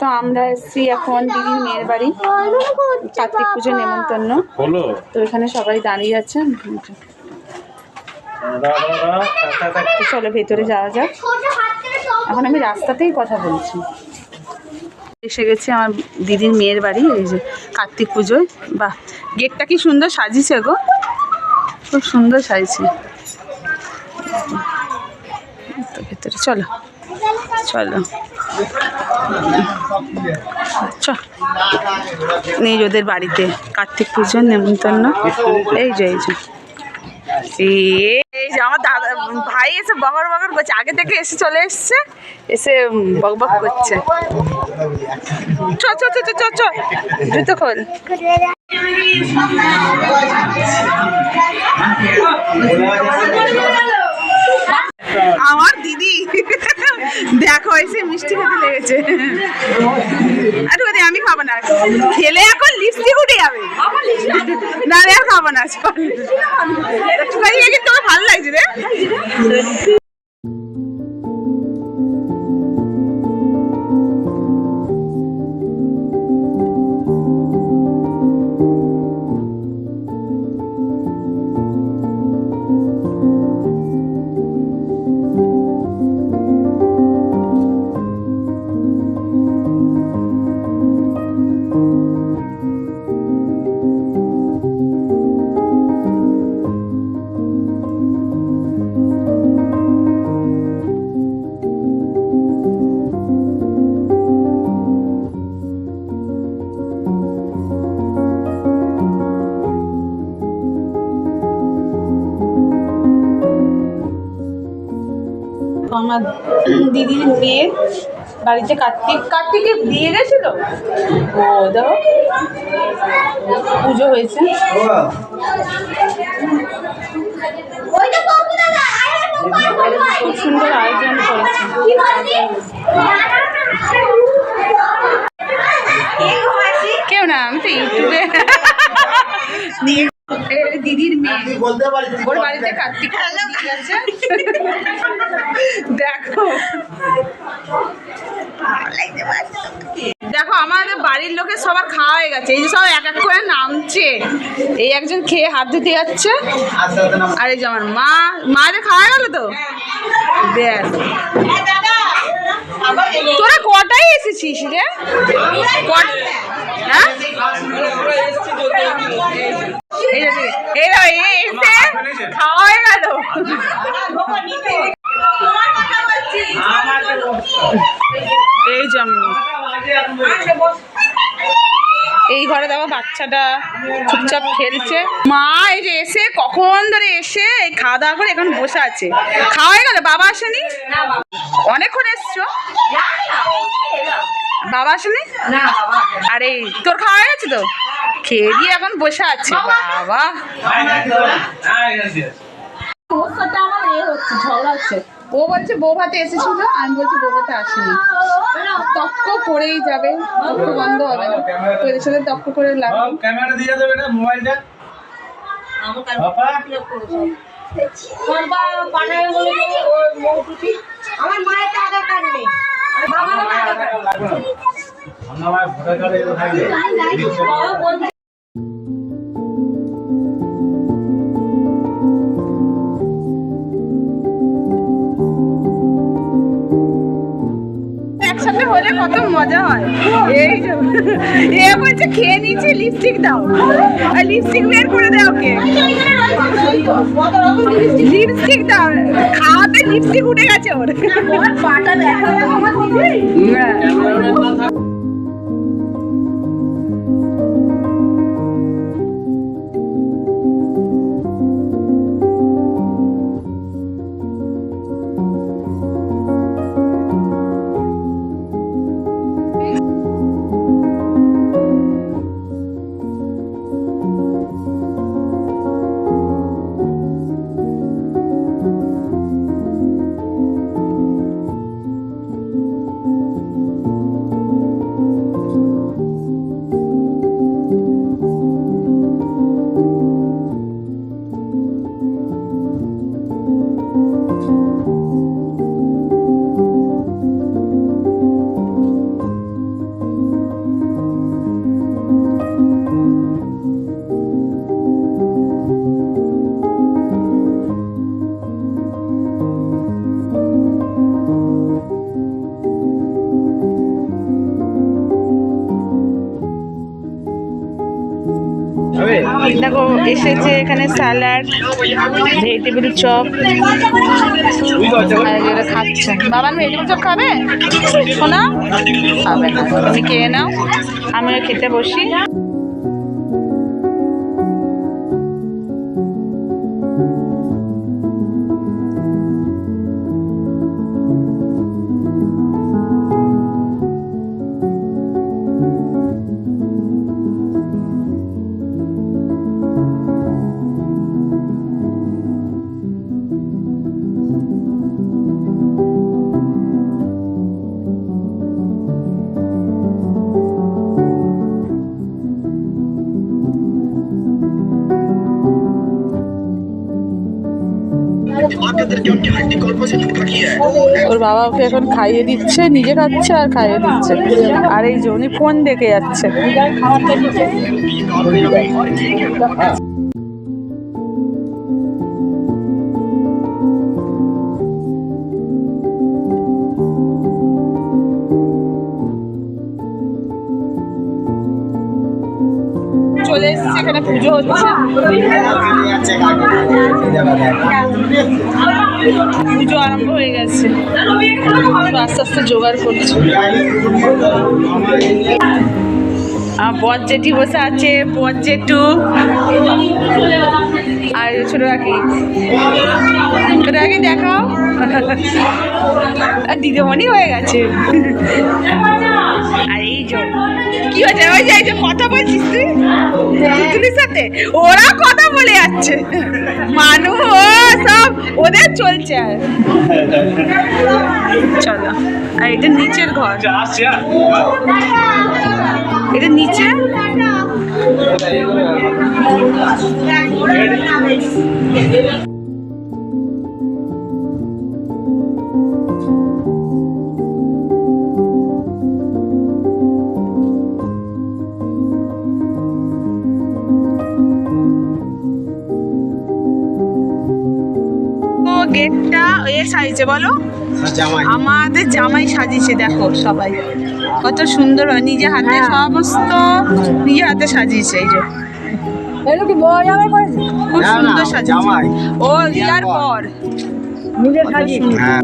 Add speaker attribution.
Speaker 1: তো আমরা এসেছি এখন দিদির মেয়ের বাড়ি কার্তিক পুজো নেমন্তন্ন। তো এখানে সবাই দাঁড়িয়ে আছে। চলো ভেতরে যাওয়া যাক। এখন আমি রাস্তাতেই কথা বলছি। এসে গেছি আমার দিদির মেয়ের বাড়ি এই যে কার্তিক পুজোয়। বাহ গেটটা কি সুন্দর সাজিয়েছে গো। খুব সুন্দর সাজিয়েছে। তো ভেতরে চলো চলো। চ নেই ওদের বাড়িতে। কার্তিক পুজোর নেমন্তন্ন। এই যে এই যে। এই যে, আমার দাদা, ভাই এসে বগর বগর করছে। আগে থেকে এসে চলে এসছে। এসে বক বক করছে। চ চ চ চ চ জুতো খোল। আমার দেখো এসে মিষ্টি খেতে লেগেছে। আরে ওদের আমি খাব না। খেলে এখন লিপস্টিক উঠে যাবে। না রে আর খাব না চল কিন্তু আমার ভালো লাগছে রে। আমার দিদির মেয়ের বাড়িতে কার্তিক কার্তিকে দিয়ে গেছিল ও দেখো। পুজো হয়েছে। খুব সুন্দর আয়োজন করেছে কেউ না আমি তো ইউটিউবে। দিদির মেয়ে। ওর বাড়িতে কার্তিক আছে দেখো দেখো আমাদের বাড়ির লোকের সবার খাওয়া হয়ে গেছে। এই যে সব এক এক করে নামছে। এই একজন খেয়ে হাত ধুতে যাচ্ছে। আর এই যে আমার মা। মায়ের খাওয়া গেল তো? দেখ তোরা কটাই এসেছিস রে? হ্যাঁ এই যে, এই যে, এই এসে খাওয়া হয়ে গেল এই যে আমি এই ঘরে দেখো বাচ্চাটা চুপচাপ খেলছে। মা এই যে এসে কখন ধরে এসে এই খাওয়া দাওয়া করে এখন বসে আছে। খাওয়া হয়ে গেল? বাবা আসেনি? অনেকক্ষণ এসছো? বাবা আসেনি? আরে তোর খাওয়া হয়ে গেছে তো? খেয়ে দিয়ে এখন বসে আছে। বাবা। এ হচ্ছে ঝগড়া হচ্ছে। ও বলছে বউ ভাতে এসেছিল? আমি বলছি বউ ভাতে আসেনি। তক্ক করেই যাবে তক্ক বন্ধ হবে না। তো এদের সাথে তক্ক করে লাভ
Speaker 2: ক্যামেরা দিয়ে দেবে না মোবাইলটা?
Speaker 3: আমার মায়ের আধার কার্ড নেই। আর বাবার আধার কার্ড
Speaker 2: আমার ভোটার কার্ডে
Speaker 1: হলে কত মজা হয়। এই যে এ বলছে খেয়ে নিচ্ছে লিপস্টিক দাও। আর লিপস্টিক বের করে দাও কে লিপস্টিক দাও। খাওয়াতে লিপস্টিক উঠে গেছে ওর। পাটা দেখা দেখো, এসেছে এখানে স্যালাড ভেজিটেবিল চপ যেটা খাচ্ছে। বাবা ভেজিটেবিল চপ খাবে? শোনা খাবে না তুমি খেয়ে নাও। আমিও খেতে বসি। ওর বাবা ওকে এখন খাইয়ে দিচ্ছে নিজে খাচ্ছে আর খাইয়ে দিচ্ছে। আর এই যে উনি ফোন দেখে যাচ্ছে। চলে এসেছে এখানে পুজো হচ্ছে। পুজো আরম্ভ হয়ে গেছে। আস্তে আস্তে জোগাড় করছে। বর জেঠি বসে আছে বর জেঠু আর ছোট রাখি ছোট রাখি দেখাও। আর দিদিমণি হয়ে গেছে। হয়েছে? ওই যে, এই কথা বলছিস তুই? তুতুলির সাথে? ওরা কথা বলে যাচ্ছে। মানুষ, সব ওদের চলছে আর। চলো, আর এটা নিচের ঘর। এটা নিচে? গেটটা এ সাইজে বলো? আমাদের জামাই সাজিয়েছে দেখো সবাই। কত সুন্দর হয় নিজে হাতে সমস্ত নিজে হাতে সাজিয়েছে এই যে। খুব সুন্দর সাজিয়েছে। ও ইয়ার পর
Speaker 3: নিজে
Speaker 4: হ্যাঁ।